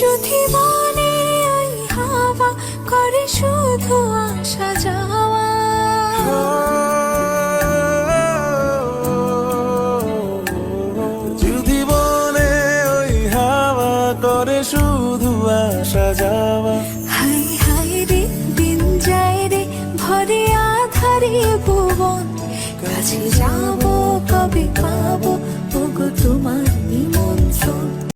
যদি মনে ওই হাওয়া করে শুধু আসা যাওয়া। যদি ওই হাওয়া করে শুধু আসা যাওয়া। হাই হাই রে দিন যায় রে ভরে আধারে ভুবন। কাছে যাব কবে